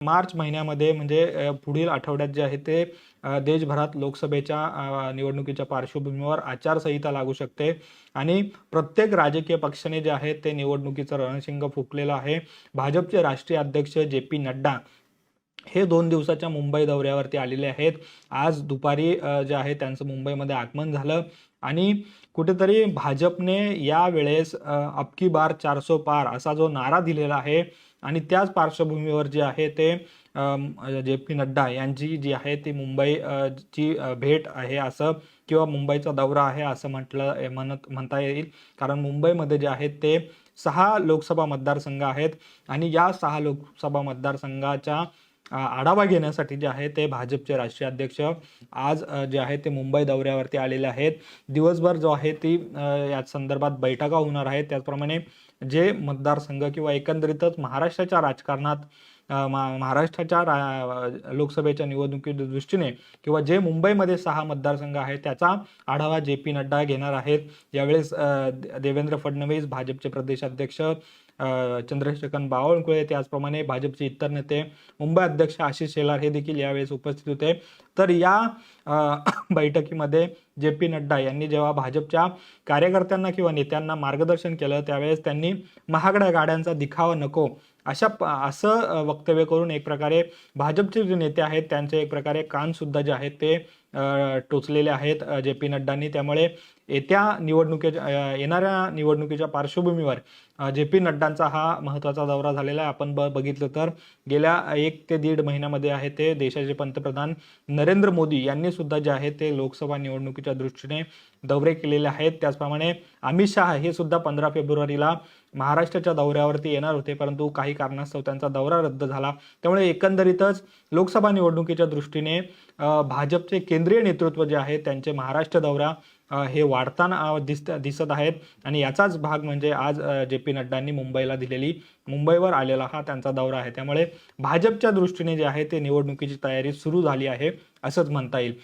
मार्च महिन्यामध्ये म्हणजे पुढील आठवड्यात जे आहे ते देशभरात लोकसभेच्या निवडणुकीच्या पार्श्वभूमीवर आचारसंहिता लागू शकते. आणि प्रत्येक राजकीय पक्षाने जे आहे ते निवडणुकीचं रणशिंग फुकलेलं आहे. भाजपचे राष्ट्रीय अध्यक्ष जे पी नड्डा हे दोन दिवसाच्या मुंबई दौऱ्यावरती आलेले आहेत. आज दुपारी जे आहे त्यांचं मुंबईमध्ये आगमन झालं आणि कुठेतरी भाजपने या वेळेस अबकी बार चारसो पार असा जो नारा दिलेला आहे आणि त्याच पार्श्वभूमीवर जे आहे ते जे पी नड्डा यांची जी आहे ती मुंबई ची भेट आहे असं किंवा मुंबईचा दौरा आहे असं म्हटलं म्हणत म्हणता येईल. कारण मुंबईमध्ये जे आहेत ते सहा लोकसभा मतदारसंघ आहेत आणि या सहा लोकसभा मतदारसंघाच्या आढावा घेण्यासाठी जे आहे ते भाजपचे राष्ट्रीय अध्यक्ष आज जे आहे ते मुंबई दौऱ्यावरती आलेले आहेत. दिवसभर जो आहे ती याच संदर्भात बैठका होणार आहेत. त्याचप्रमाणे जे मतदारसंघ किंवा एकंदरीतच महाराष्ट्राच्या राजकारणात मा- महाराष्ट्राच्या रा लोकसभेच्या निवडणुकीच्या दृष्टीने किंवा जे मुंबईमध्ये सहा मतदारसंघ आहेत त्याचा आढावा जे पी नड्डा घेणार आहेत. यावेळेस देवेंद्र फडणवीस भाजपचे प्रदेशाध्यक्ष चंद्रशेखर बावनकुळे त्याचप्रमाणे भाजपचे इतर नेते मुंबई अध्यक्ष आशिष शेलार हे देखील यावेळेस उपस्थित होते. तर या बैठकीमध्ये जे पी नड्डा यांनी जेव्हा भाजपच्या कार्यकर्त्यांना किंवा नेत्यांना मार्गदर्शन केलं त्यावेळेस त्यांनी महागड्या गाड्यांचा दिखावा नको अशा प- असं वक्तव्य करून एक प्रकारे भाजपचे जे नेते आहेत त्यांचे एक प्रकारे कानसुद्धा जे आहेत ते टोचलेले आहेत जे पी नड्डांनी. त्यामुळे येत्या निवडणुकीच्या येणाऱ्या निवडणुकीच्या पार्श्वभूमीवर जे पी नड्डांचा हा महत्त्वाचा दौरा झालेला आहे. आपण ब बघितलं तर गेल्या एक ते दीड महिन्यामध्ये आहे ते देशाचे पंतप्रधान नरेंद्र मोदी यांनी सुद्धा जे आहे ते लोकसभा निवडणुकीच्या दृष्टीने दौरे केलेले आहेत. त्याचप्रमाणे अमित शहा हे सुद्धा पंधरा फेब्रुवारीला महाराष्ट्राच्या दौऱ्यावरती येणार होते. परंतु काही कारणास्तव त्यांचा दौरा रद्द झाला. त्यामुळे एकंदरीतच लोकसभा निवडणुकीच्या दृष्टीने भाजपचे केंद्रीय नेतृत्व जे आहे त्यांचे महाराष्ट्र दौरा हे वाढताना दिसत दिसत आहेत. आणि याचाच भाग म्हणजे आज जे पी नड्डांनी मुंबईला दिलेली मुंबईवर आलेला हा त्यांचा दौरा आहे. त्यामुळे भाजपच्या दृष्टीने जे आहे ते निवडणुकीची तयारी सुरू झाली आहे असंच म्हणता येईल.